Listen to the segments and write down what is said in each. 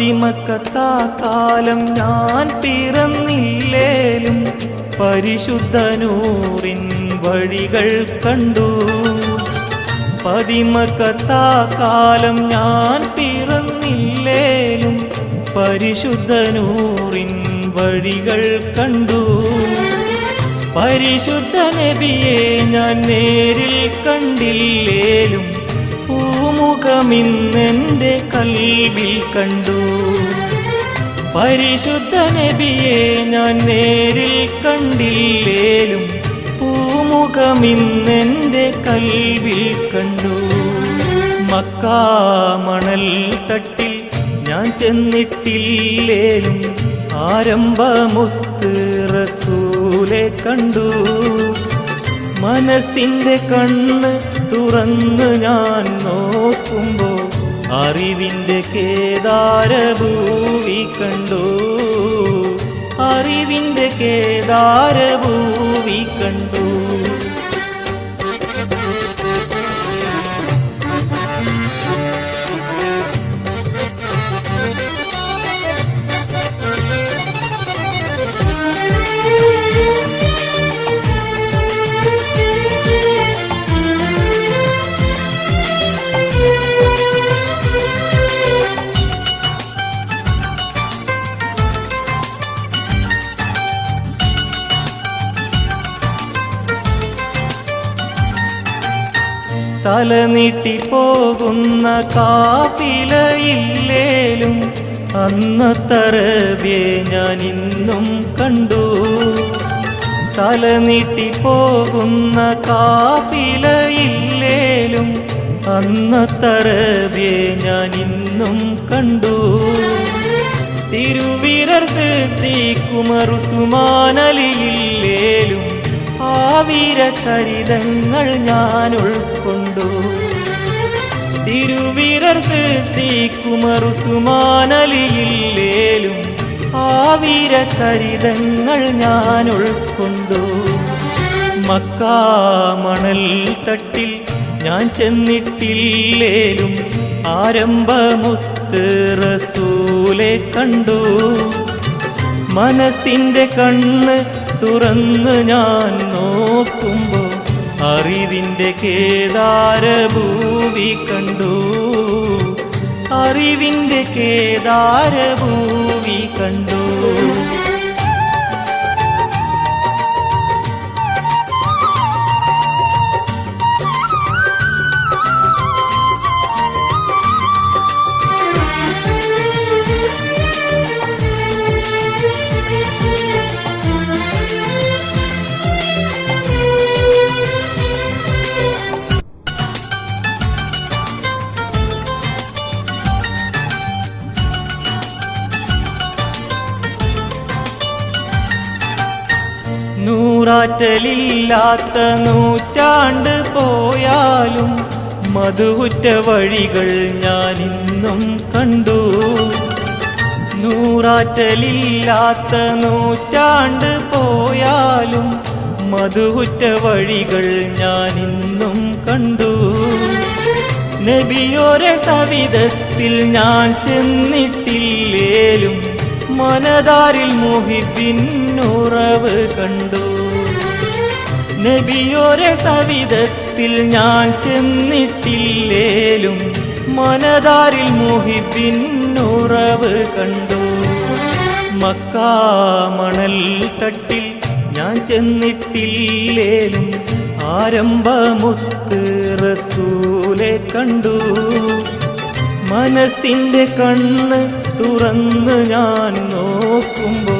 പതിമക്കത്താ കാലം ഞാൻ പിറന്നില്ലേലും പരിശുദ്ധനൂറിൻ വഴികൾ കണ്ടു. പതിമക്കത്താ കാലം ഞാൻ പിറന്നില്ലേലും പരിശുദ്ധനൂറിൻ വഴികൾ കണ്ടു. പരിശുദ്ധ നബിയെ ഞാൻ നേരിൽ കണ്ടില്ലേലും പൂമുഖമിന്നെന്റെ കൽവിൽ കണ്ടു. പരിശുദ്ധ നബിയെ ഞാൻ നേരിൽ കണ്ടില്ലേലും പൂമുഖമിന്നെന്റെ കൽവിൽ കണ്ടു. മക്കാമണൽ തട്ടിൽ ഞാൻ ചെന്നിട്ടില്ലേലും ആരംഭമുത്ത് റസൂലെ കണ്ടു. മനസ്സിന്റെ കണ്ണ് തുറന്ന് ഞാൻ നോക്കുമ്പോൾ അറിവിന്റെ കേദാരഭൂവി കണ്ടു. അറിവിന്റെ കേദാരഭൂവി കണ്ടു. തല നീട്ടി പോകുന്ന കാഫിലയില്ലേലും അന്നത്തറബിയെ ഞാൻ ഇന്നും കണ്ടു. തലനീട്ടിപ്പോകുന്ന നീട്ടി പോകുന്ന കാഫിലയില്ലേലും അന്നത്തറബിയെ ഞാൻ ഇന്നും കണ്ടു തിരുവിരർ സിദ്ധിക്കുമറുസുമാനലിയില്ലേലും ആ വീരചരിതങ്ങൾ ഞാൻ ഉൾക്കൊണ്ടു. തിരുവീരർ സിദ്ധിക്കുമറുസുമാനലിയില്ലേലും ആ വീരചരിതങ്ങൾ ഞാൻ ഉൾക്കൊണ്ടു. മക്കാമണൽ തട്ടിൽ ഞാൻ ചെന്നിട്ടില്ലേലും ആരംഭമുത്ത് റസൂലെ കണ്ടു. മനസ്സിന്റെ കണ്ണ് തുറന്ന് ഞാൻ അറിവിന്റെ കേദാരഭൂവി കണ്ടു. കേദാര കേദാരഭൂവി കണ്ടു. നൂറാറ്റലില്ലാത്ത നൂറ്റാണ്ട് പോയാലും മധുവുറ്റ വഴികൾ ഞാൻ ഇന്നും കണ്ടു. നൂറാറ്റലില്ലാത്ത നൂറ്റാണ്ട് പോയാലും മധുവുറ്റ വഴികൾ ഞാൻ ഇന്നും കണ്ടു. നബിയോരെ സവിധത്തിൽ ഞാൻ ചെന്നിട്ടില്ലേലും മനതാരിൽ ഉറവ് കണ്ടു. നബിയോരെ സവിധത്തിൽ ഞാൻ ചെന്നിട്ടില്ലേലും മനതാരിൽ മുഹിബിന്നുറവ് കണ്ടു. മക്കാമണൽ തട്ടിൽ ഞാൻ ചെന്നിട്ടില്ലേലും ആരംഭമുത്ത് റസൂലെ കണ്ടു. മനസ്സിന്റെ കണ്ണ് തുറന്ന് ഞാൻ നോക്കുമ്പോൾ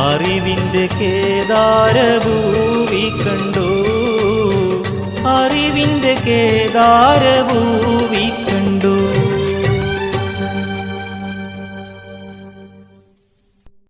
അറിവിന്റെ കേദാരഭൂവി കണ്ടു. അറിവിന്റെ കേദാരഭൂവി